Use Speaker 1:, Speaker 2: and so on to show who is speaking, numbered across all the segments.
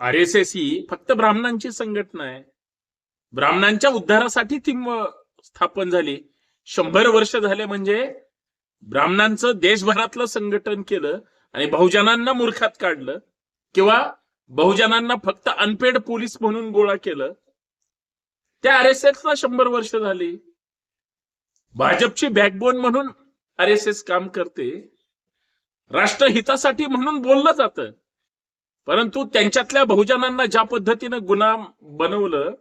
Speaker 1: R S S ही फक्त ब्राह्मणांची संघटना आहे. ब्राह्मणांच्या उद्धारासाठी ती स्थापन झाली. शंभर वर्ष झाले म्हणजे ब्राह्मणांचं देशभरातलं संघटन केलं आणि बहुजनांना मूर्खात काढलं किंवा बहुजनांना फक्त अनपेड पोलीस म्हणून गोळा केलं. त्या आर एस एसला शंभर वर्ष झाली. भाजपची बॅकबोन म्हणून आर एस एस काम करते. राष्ट्रहितासाठी म्हणून बोललं जातं. परंतु त्यांच्यातल्या बहुजनांना ज्या पद्धतीनं गुलाम बनवलं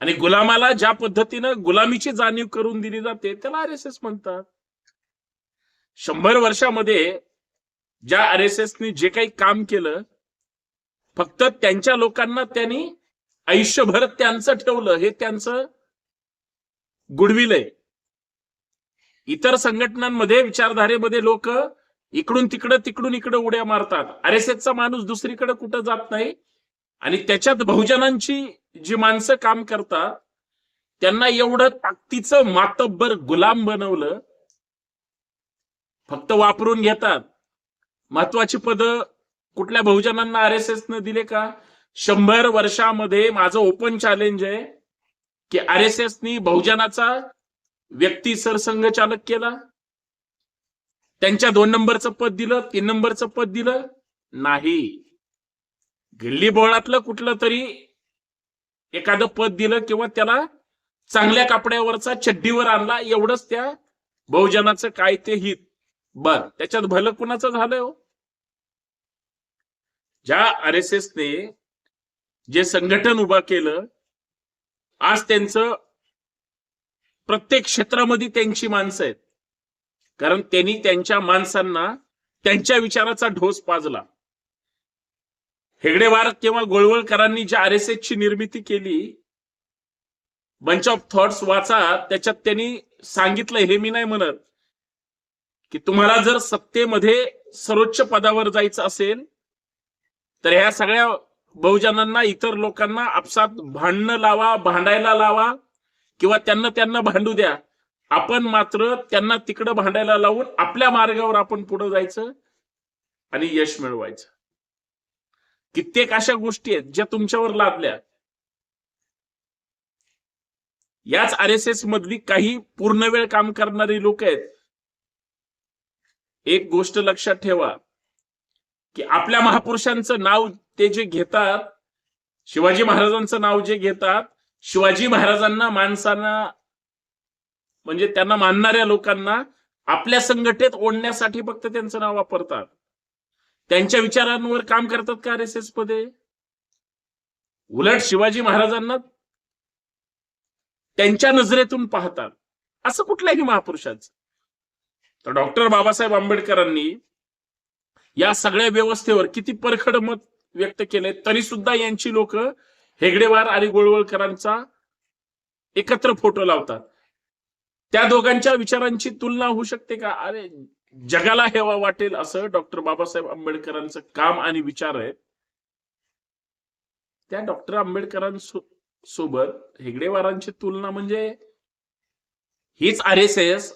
Speaker 1: आणि गुलामाला ज्या पद्धतीनं गुलामीची जाणीव करून दिली जाते त्याला आर एस एस म्हणतात. शंभर वर्षामध्ये ज्या आर एस एसनी जे काही काम केलं फक्त त्यांच्या लोकांना त्यांनी आयुष्यभर त्यांचं ठेवलं हे त्यांचं गुडविल आहे इतर संघटनांमध्ये विचारधारेमध्ये लोक इकडून तिकडं तिकडून इकडं उड्या मारतात. आर एस एसचा माणूस दुसरीकडे कुठं जात नाही. आणि त्याच्यात बहुजनांची जी माणसं काम करतात त्यांना एवढं ताकदीचं मातब्बर गुलाम बनवलं फक्त वापरून घेतात. महत्वाची पद कुठल्या बहुजनांना आर एस न दिले का? शंभर वर्षामध्ये माझं ओपन चॅलेंज आहे की आर एस एसनी बहुजनाचा व्यक्ती सरसंघचालक केला. त्यांच्या दोन नंबरचं पद दिलं तीन नंबरचं पद दिलं नाही. गिल्ली बोळातलं कुठलं तरी एखादं पद दिलं किंवा त्याला चांगल्या कापड्यावरचा चड्डीवर आणला एवढंच त्या बहुजनाचं काय ते हित. बर त्याच्यात भलं कुणाचं झालंय हो? ज्या आर एस एसने जे संघटन उभं केलं आज त्यांचं प्रत्येक क्षेत्रामध्ये त्यांची माणसं आहेत. कारण त्यांनी त्यांच्या माणसांना त्यांच्या विचाराचा ढोस पाजला. हेगडेवार किंवा गोळवळकरांनी ज्या आर एस ची निर्मिती केली बंच ऑफ थॉट्स वाचा त्याच्यात त्यांनी सांगितलं हे मी नाही म्हणत की तुम्हाला जर सत्तेमध्ये सर्वोच्च पदावर जायचं असेल तर ह्या सगळ्या बहुजनांना इतर लोकांना आपसात भांडणं लावा भांडायला लावा किंवा त्यांना त्यांना भांडू द्या. आपण मात्र त्यांना तिकडं भांडायला लावून आपल्या मार्गावर आपण पुढे जायचं आणि यश मिळवायचं. कित्येक अशा गोष्टी आहेत ज्या तुमच्यावर लादल्या. याच आर एस एस मधली काही पूर्ण वेळ काम करणारी लोक आहेत. एक गोष्ट लक्षात ठेवा की आपल्या महापुरुषांचं नाव ते जे घेतात शिवाजी महाराजांचं नाव जे घेतात शिवाजी महाराजांना माणसांना म्हणजे त्यांना मानणाऱ्या लोकांना आपल्या संघटनेत ओढण्यासाठी फक्त त्यांचं नाव वापरतात. त्यांच्या विचारांवर काम करतात का आर एस एसमध्ये? उलट शिवाजी महाराजांना त्यांच्या नजरेतून पाहतात. असं कुठल्याही महापुरुषाचं. तर डॉक्टर बाबासाहेब आंबेडकरांनी या सगळ्या व्यवस्थेवर किती परखड मत व्यक्त केले तरी सुद्धा यांची लोक हेगडेवार आणि गोळवळकरांचा एकत्र फोटो लावतात. त्या दोघांच्या विचारांची तुलना होऊ शकते का? अरे जगाला हेवा वाटेल असं डॉक्टर बाबासाहेब आंबेडकरांचं काम आणि विचार आहे त्या डॉक्टर आंबेडकरांसोबत हेगडेवारांची तुलना म्हणजे हीच आर एस एस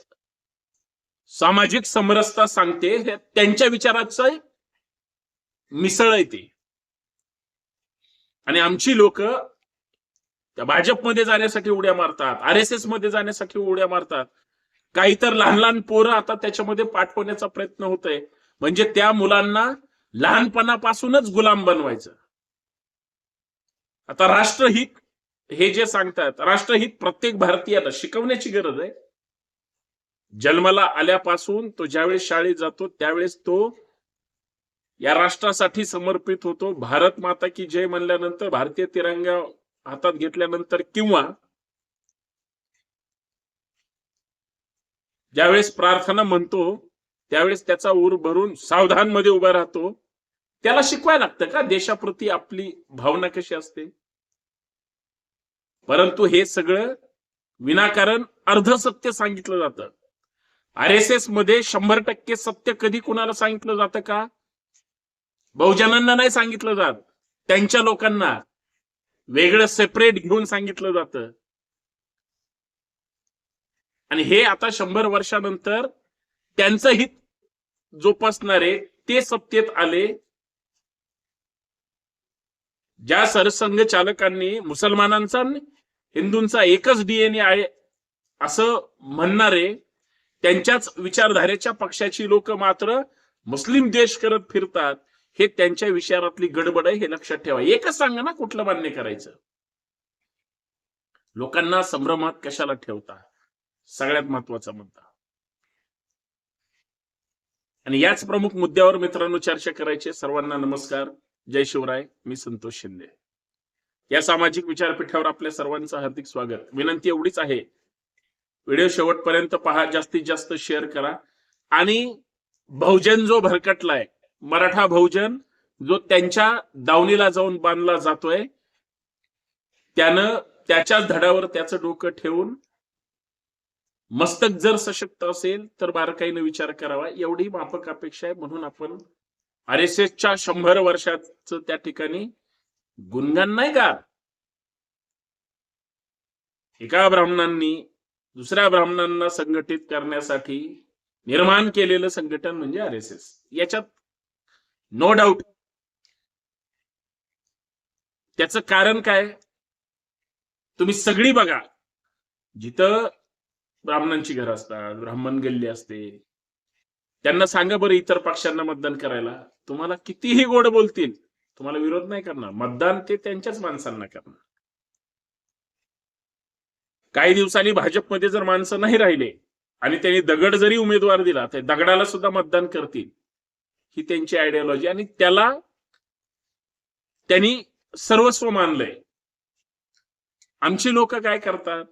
Speaker 1: सामाजिक समरसता सांगते हे त्यांच्या विचाराचं मिसळ आहे ते. आणि आमची लोक त्या भाजपमध्ये जाण्यासाठी उड्या मारतात आर एस एसमध्ये जाण्यासाठी उड्या मारतात. काही तर लहान लहान पोरं आता त्याच्यामध्ये पाठवण्याचा प्रयत्न होत आहे म्हणजे त्या मुलांना लहानपणापासूनच गुलाम बनवायचं. आता राष्ट्रहित हे जे सांगतात राष्ट्रहित प्रत्येक भारतीयाला शिकवण्याची गरज आहे. जन्माला आल्यापासून तो ज्यावेळेस शाळेत जातो त्यावेळेस तो या राष्ट्रासाठी समर्पित होतो. भारत माता की जय म्हणल्यानंतर भारतीय तिरंगा हातात घेतल्यानंतर किंवा ज्यावेळेस प्रार्थना म्हणतो त्यावेळेस त्याचा ऊर भरून सावधानमध्ये उभा राहतो. त्याला शिकवायला लागतं का? देशाप्रती आपली भावना कशी असते? परंतु हे सगळं विनाकारण अर्ध सत्य सांगितलं जातं. आर एस एसमध्ये शंभर टक्के सत्य कधी कुणाला सांगितलं जातं का? बहुजनांना नाही सांगितलं जात. त्यांच्या लोकांना. वेगळं सेपरेट घेऊन सांगितलं जातं. आणि हे आता शंभर वर्षानंतर त्यांचं हित जोपासणारे ते सत्तेत आले. ज्या सरसंघ चालकांनी मुसलमानांचा हिंदूंचा एकच डीएनए आहे असं म्हणणारे त्यांच्याच विचारधारेच्या पक्षाची लोक मात्र मुस्लिम देश करत फिरतात. हे त्यांच्या विचारातली गडबड आहे हे लक्षात ठेवा. एकच सांगा ना कुठलं मान्य करायचं? लोकांना संभ्रमात कशाला ठेवता? सगळ्यात महत्त्वाचा मुद्दा. आणि याच प्रमुख मुद्द्यावर मित्रांनो चर्चा करायची सर्वांना नमस्कार. जय शिवराय. मी संतोष शिंदे. या सामाजिक विचारपीठावर आपल्या सर्वांचं हार्दिक स्वागत. विनंती एवढीच आहे. व्हिडिओ शेवटपर्यंत पहा. जास्तीत जास्त शेअर करा. आणि बहुजन जो भरकटलाय मराठा बहुजन जो त्यांच्या दावणीला जाऊन बांधला जातोय त्यानं त्याच्याच धडावर त्याचं डोकं ठेवून मस्तक जर सशक्त असेल तर बारकाईनं विचार करावा. एवढी माफक अपेक्षा आहे म्हणून आपण आर एस एसच्या शंभर वर्षाचं त्या ठिकाणी गुणगान नाही का? एका ब्राह्मणांनी दुसऱ्या ब्राह्मणांना संघटित करण्यासाठी निर्माण केलेलं संघटन म्हणजे आर एस एस. याच्यात नो डाऊट त्याचं कारण काय? तुम्ही सगळी बघा. जिथं ब्राह्मणांची घरं असतात ब्राह्मण गल्ली असते. त्यांना सांगा बरं इतर पक्षांना मतदान करायला. तुम्हाला कितीही गोड बोलतील तुम्हाला विरोध नाही करणार. मतदान ते त्यांच्याच माणसांना करणार. काही दिवसांनी भाजपमध्ये जर माणसं नाही राहिले आणि त्यांनी दगड जरी उमेदवार दिला तर दगडाला सुद्धा मतदान करतील. ही त्यांची आयडियोलॉजी आणि त्याला त्यांनी सर्वस्व मानलंय. आमची लोक काय करतात?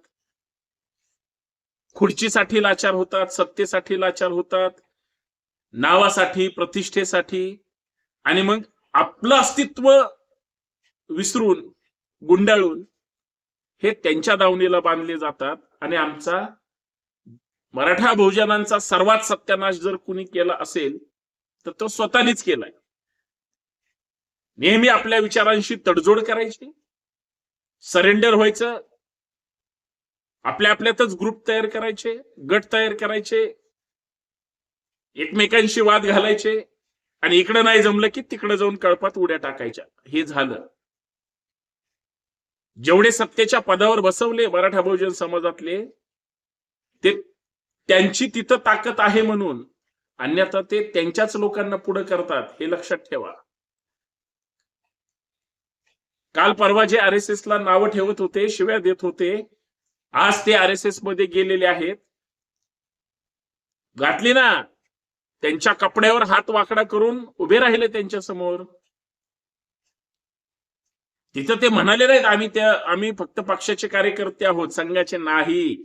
Speaker 1: खुर्चीसाठी लाचार होतात सत्तेसाठी लाचार होतात नावासाठी प्रतिष्ठेसाठी आणि मग आपलं अस्तित्व विसरून गुंडाळून हे त्यांच्या दावणीला बांधले जातात आणि आमचा मराठा बहुजनांचा सर्वात सत्यानाश जर कुणी केला असेल तर तो स्वतःनीच केलाय. नेहमी आपल्या विचारांशी तडजोड करायची सरेंडर व्हायचं आपल्या आपल्यातच ग्रुप तयार करायचे गट तयार करायचे एकमेकांशी वाद घालायचे आणि इकडं नाही जमलं की तिकडे जाऊन कळपात उड्या टाकायच्या. हे झालं. जेवढे सत्तेच्या पदावर बसवले मराठा बहुजन समाजातले ते त्यांची तिथं ताकद आहे म्हणून अन्यथा ते त्यांच्याच लोकांना पुढे करतात हे लक्षात ठेवा. काल परवा जे आर एस एस ला नावं ठेवत होते शिव्या देत होते आज ते आर एस एसमध्ये गेलेले आहेत. घातली ना. त्यांच्या कपड्यावर हात वाकडा करून उभे राहिले त्यांच्यासमोर. तिथं ते म्हणाले नाहीत आम्ही त्या आम्ही फक्त पक्षाचे कार्यकर्ते आहोत संघाचे नाही.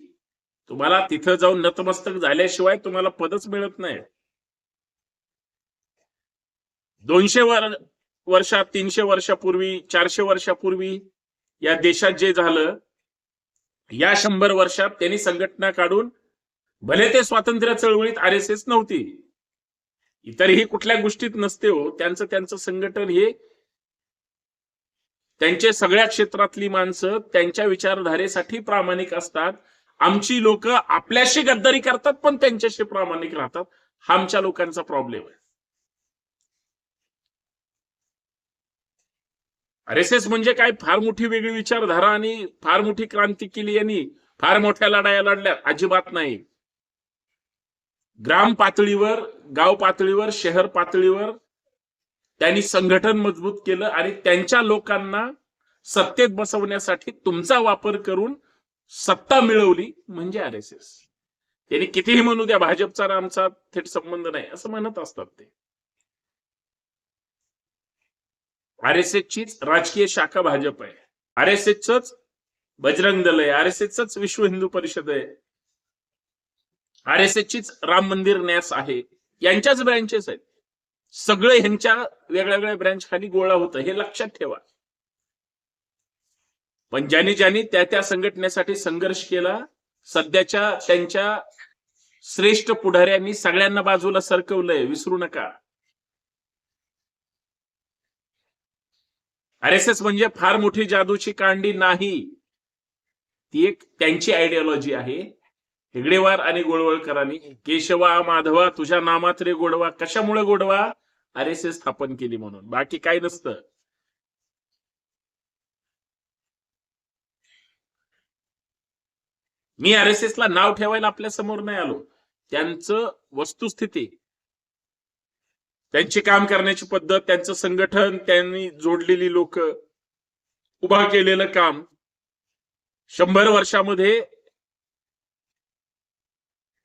Speaker 1: तुम्हाला तिथं जाऊन नतमस्तक झाल्याशिवाय तुम्हाला पदच मिळत नाही. दोनशे वर वर्षात तीनशे वर्षापूर्वी चारशे वर्षापूर्वी या देशात जे झालं या शंभर वर्षात त्यांनी संघटना काढून भले ते स्वातंत्र्य चळवळीत आर एस एस नव्हती इतरही कुठल्या गोष्टीत नसते हो त्यांचं त्यांचं संघटन हे त्यांचे सगळ्या क्षेत्रातली माणसं त्यांच्या विचारधारेसाठी प्रामाणिक असतात. आमची लोक आपल्याशी गद्दारी करतात पण त्यांच्याशी प्रामाणिक राहतात. हा आमच्या लोकांचा प्रॉब्लेम आहे. आर एस एस म्हणजे काय? फार मोठी वेगळी विचारधारा आणि फार मोठी क्रांती केली यांनी. फार मोठ्या लढाया लढल्या. अजिबात नाही. ग्राम पातळीवर गाव पातळीवर शहर पातळीवर त्यांनी संघटन मजबूत केलं आणि त्यांच्या लोकांना सत्तेत बसवण्यासाठी तुमचा वापर करून सत्ता मिळवली. म्हणजे आर एस एस त्यांनी कितीही म्हणू द्या भाजपचा आमचा थेट संबंध नाही. असं म्हणत असतात ते. आर एस चीच राजकीय शाखा भाजप आहे. R S such Bajrang Dal आहे. आर एस एसच विश्व हिंदू परिषद आहे. आर एस चीच राम मंदिर न्यास आहे. यांच्याच ब्रँचेस आहेत. सगळे ह्यांच्या वेगळ्या वेगळ्या ब्रँच खाली गोळा होतं. हे लक्षात ठेवा. पण ज्यांनी ज्यांनी त्या त्या संघटनेसाठी संघर्ष केला सध्याच्या त्यांच्या श्रेष्ठ पुढाऱ्यांनी सगळ्यांना बाजूला सरकवलंय. विसरू नका. आर एस एस म्हणजे फार मोठी जादूची कांडी नाही. ती एक त्यांची आयडिओलॉजी आहे. हेगडेवार आणि गोडवळकरांनी केशवा माधवा तुझ्या नामात रे गोडवा कशामुळे गोडवा? आर एस एस स्थापन केली म्हणून. बाकी काय नसतं. मी आर एस एस ला नाव ठेवायला आपल्यासमोर नाही आलो. त्यांचं वस्तुस्थिती त्यांची काम करण्याची पद्धत त्यांचं संघटन त्यांनी जोडलेली लोक उभा केलेलं काम शंभर वर्षामध्ये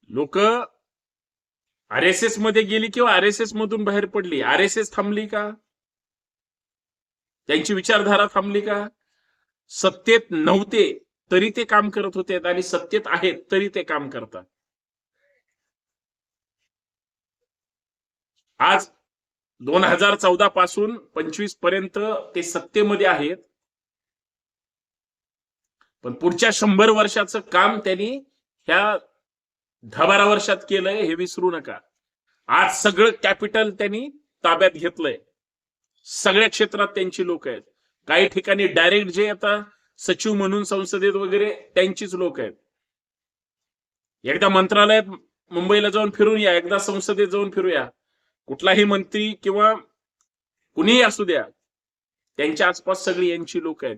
Speaker 1: लोक आर एस एसमध्ये गेली किंवा आर एस एस मधून बाहेर पडली? आर एस एस थांबली का? त्यांची विचारधारा थांबली का? सत्तेत नव्हते तरी ते काम करत होते आणि सत्तेत आहेत तरी ते काम करतात. आज दोन हजार चौदा पासून पंचवीसपर्यंत ते सत्तेमध्ये आहेत. पण पुढच्या शंभर वर्षाचं काम त्यांनी ह्या दहा बारा वर्षात केलंय हे विसरू नका. आज सगळं कॅपिटल त्यांनी ताब्यात घेतलंय. सगळ्या क्षेत्रात त्यांची लोक आहेत. काही ठिकाणी डायरेक्ट जे आता सचिव म्हणून संसदेत वगैरे त्यांचीच लोक आहेत. एकदा मंत्रालयात मुंबईला जाऊन फिरून या एकदा संसदेत जाऊन फिरूया. कुठलाही मंत्री किंवा कुणीही असू द्या त्यांच्या आसपास सगळी यांची लोक आहेत.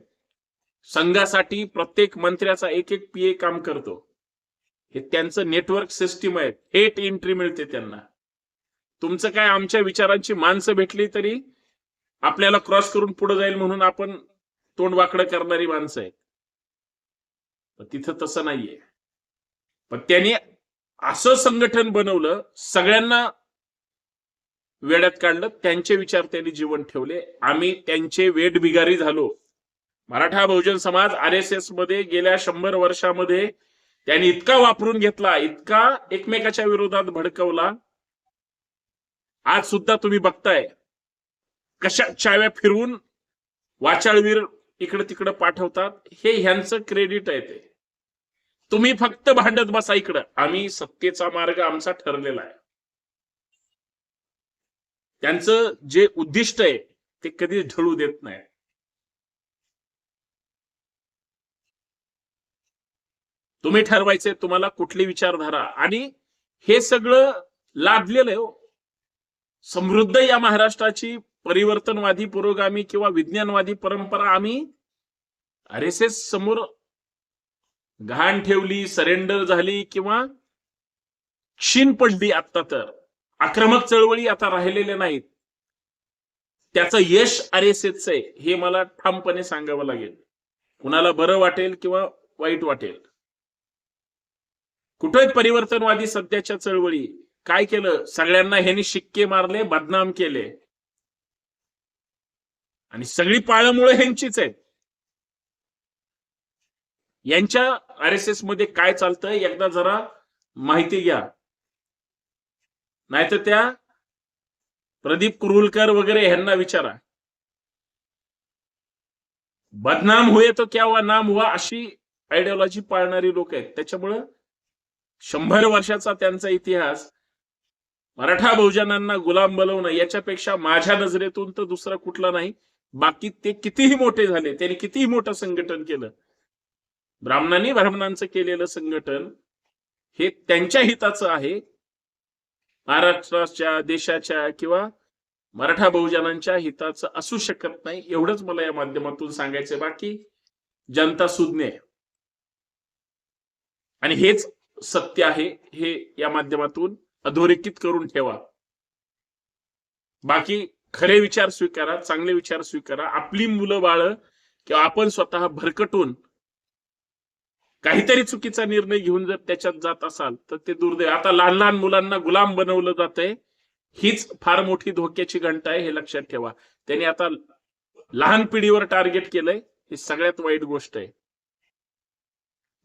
Speaker 1: संघासाठी प्रत्येक मंत्र्याचा एक एक पीए काम करतो. हे त्यांचं नेटवर्क सिस्टीम आहे. थेट एंट्री मिळते त्यांना. तुमचं काय आमच्या विचारांची माणसं भेटली तरी आपल्याला क्रॉस करून पुढे जाईल म्हणून आपण तोंड वाकडं करणारी माणसं आहेत. पण तिथं तसं नाहीये. पण त्यांनी असं संघटन बनवलं सगळ्यांना वेड्यात काढलं त्यांचे विचार त्यांनी जीवन ठेवले. आम्ही त्यांचे वेट बिगारी झालो. मराठा बहुजन समाज आर एस एसमध्ये गेल्या शंभर वर्षामध्ये त्यांनी इतका वापरून घेतला इतका एकमेकाच्या विरोधात भडकवला. आज सुद्धा तुम्ही बघताय कशा चाव्या फिरवून वाचाळवीर इकडे तिकडे पाठवतात हे ह्यांचं क्रेडिट आहे ते. तुम्ही फक्त भांडत बसा इकडं. आम्ही सत्तेचा मार्ग आमचा ठरलेला आहे. त्यांचं जे उद्दिष्ट आहे ते कधीच ढळू देत नाही. तुम्ही ठरवायचे तुम्हाला कुठली विचारधारा. आणि हे सगळं लादलेलं आहे हो. समृद्ध या महाराष्ट्राची परिवर्तनवादी पुरोगामी किंवा विज्ञानवादी परंपरा आम्ही आर एस एस समोर घाण ठेवली सरेंडर झाली किंवा क्षीण पडली आता तर. आक्रमक चळवळी आता राहिलेल्या नाहीत. त्याचं यश आर एस एसच आहे हे मला ठामपणे सांगावं लागेल. कुणाला बरं वाटेल किंवा वाईट वाटेल. कुठे परिवर्तनवादी सध्याच्या चळवळी? काय केलं? सगळ्यांना ह्यांनी शिक्के मारले बदनाम केले. आणि सगळी पाळमुळे ह्यांचीच आहेत. यांच्या आर एस एसमध्ये काय चालतंय? एकदा जरा माहिती घ्या. नाहीतर त्या प्रदीप कुरुलकर वगैरे ह्यांना विचारा. बदनाम हुए तो क्या हुआ नाम हुआ अशी आयडिओलॉजी पाळणारी लोक आहेत. त्याच्यामुळं शंभर वर्षाचा त्यांचा इतिहास मराठा बहुजनांना गुलाम बनवणं याच्यापेक्षा माझ्या नजरेतून तर दुसरा कुठला नाही. बाकी ते कितीही मोठे झाले त्यांनी कितीही मोठं संघटन केलं. ब्राह्मणांनी ब्राह्मणांचं केलेलं संघटन हे त्यांच्या हिताचं आहे. महाराष्ट्राच्या देशाच्या किंवा मराठा बहुजनांच्या हिताचं असू शकत नाही एवढंच मला या माध्यमातून सांगायचं बाकी जनता सुज्ञ आहे. आणि हेच सत्य आहे हे या माध्यमातून अधोरेखित करून ठेवा. बाकी खरे विचार स्वीकारा चांगले विचार स्वीकारा. आपली मुलं बाळ किंवा आपण स्वतः भरकटून काहीतरी चुकीचा निर्णय घेऊन जर त्याच्यात जात असाल तर ते दुर्दैव. आता लहान लहान मुलांना गुलाम बनवलं जातंय. हीच फार मोठी धोक्याची घंटा आहे हे लक्षात ठेवा. त्यांनी आता लहान पिढीवर टार्गेट केलंय ही सगळ्यात वाईट गोष्ट आहे.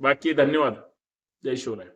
Speaker 1: बाकी धन्यवाद. जय शिवराय.